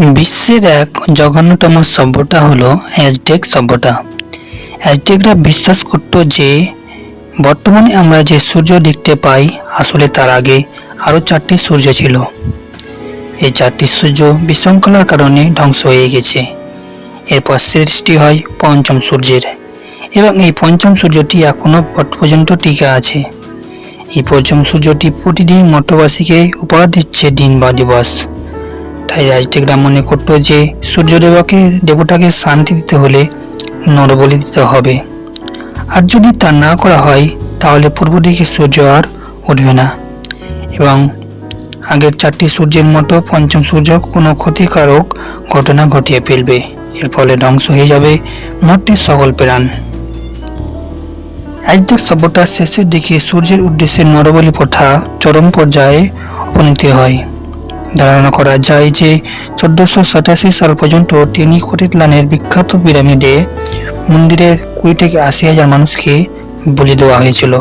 বিশ্বের এক জঘন্যতম সভ্যতা হলো অ্যাজটেক সভ্যতা। অ্যাজটেকরা বিশ্বাস করত যে, বর্তমানে আমরা যে সূর্য দেখতে পাই, আসলে তার আগে আরও চারটি সূর্য ছিল। এই চারটি সূর্য বিশৃঙ্খলার কারণে ধ্বংস হয়ে গেছে। এরপর সৃষ্টি হয় পঞ্চম সূর্যের। এবং এই পঞ্চম সূর্যটি এখনও পর্যন্ত টিকে আছে। এই পঞ্চম সূর্যটি প্রতিদিন মঠবাসীকে উপহার দিচ্ছে দিন বা দিবস তাই রাজটেকরা মনে করতো যে সূর্যদেবকে, দেবতাকে শান্তি দিতে হলে নরবলি দিতে হবে। আর যদি তা না করা হয়, তাহলে পূর্ব দিকে সূর্য আর উঠবে না। এবং আগের চারটি সূর্যের মতো পঞ্চম সূর্য কোনো ক্ষতিকারক ঘটনা ঘটিয়ে ফেলবে। এর ফলে ধ্বংস হয়ে যাবে মঠটির সকল প্রাণ। একদিক সভ্যতার শেষের দিকে সূর্যের উদ্দেশ্যে নরবলি প্রথা চরম পর্যায়ে উপনীত হয়। ধারণা করা যায় যে চোদ্দশো সাতাশি সাল পর্যন্ত টেনিকোটিটলানের বিখ্যাত পিরামিডে মন্দিরের কুড়ি থেকে আশি হাজার মানুষকে বলি দেওয়া হয়েছিল।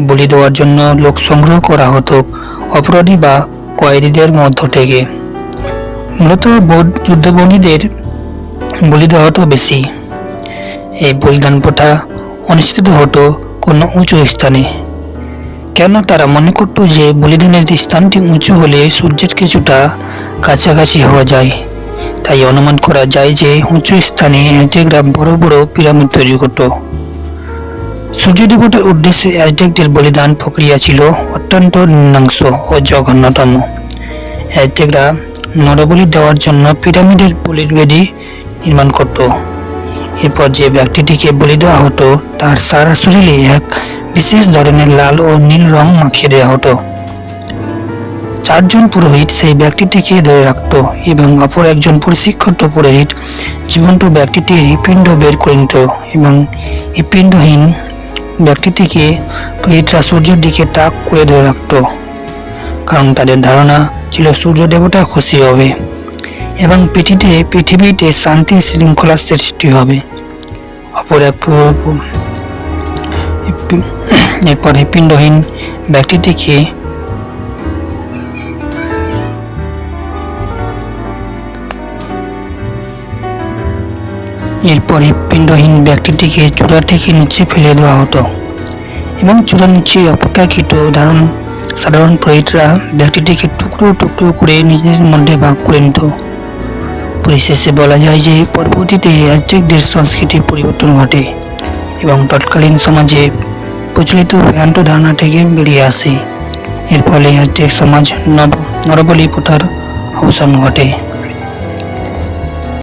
বলি দেওয়ার জন্য লোক সংগ্রহ করা হতো অপরাধী বা কয়েদিদের মধ্য থেকে। মূলত যুদ্ধবন্দীদের বলি দেওয়া হতো বেশি। এই বলিদান প্রথা অনুষ্ঠিত হতো কোনো উঁচু স্থানে। কেন তারা মনে করতো যে বলিদানের স্থানটি উঁচু হলে সূর্যের কিছুটা কাছাকাছি হওয়া যায়। তাই অনুমান করা যায় যে উঁচু স্থানে অ্যাজটেকরা বড় বড় পিরামিড তৈরি করত। সূর্য দেবতার উদ্দেশ্যে অ্যাজটেকদের বলিদান প্রক্রিয়া ছিল অত্যন্ত নিম্নাংশ ও জঘন্যতম। অ্যাজটেকরা নরবলি দেওয়ার জন্য পিরামিডের বলির বেদি নির্মাণ করত। এরপর যে ব্যক্তিটিকে বলি দেওয়া হতো, তার সারা শরীরে এক বিশেষ ধরনের লাল ও নীল রং মাখিয়ে দেওয়া হতো। চারজন পুরোহিত সেই ব্যক্তিটিকে ধরে রাখত এবং অপর একজন প্রশিক্ষিত পুরোহিত জীবন্ত ব্যক্তিটির পিণ্ড বের করে নিত এবং এই পিণ্ডহীন ব্যক্তিটিকে পুরোহিতরা সূর্যের দিকে তাক করে ধরে রাখত, কারণ তাদের ধারণা ছিল সূর্য দেবতা খুশি হবে এবং পৃথিবীতে পৃথিবীতে শান্তি শৃঙ্খলা সৃষ্টি হবে। অপর এক এরপর পিণ্ডহীন ব্যক্তিটিকে এরপর পিণ্ডহীন ব্যক্তিটিকে চূড়া থেকে নিচে ফেলে দেওয়া হতো। এবং চূড়ার নিচে অপেক্ষাকৃত ধারণ, সাধারণ পুরোহিতরা ব্যক্তিটিকে টুকরো টুকরো করে নিজেদের মধ্যে ভাগ করে নিত। পরিশেষে বলা যায় যে, পরবর্তীতে রাজ্যিকদের সংস্কৃতির পরিবর্তন ঘটে এবং তৎকালীন সমাজে প্রচলিত ভ্রান্ত ধারণা থেকে বেরিয়ে আসে। এর ফলে আর্থিক সমাজ নব নরবলি প্রথার অবসান ঘটে।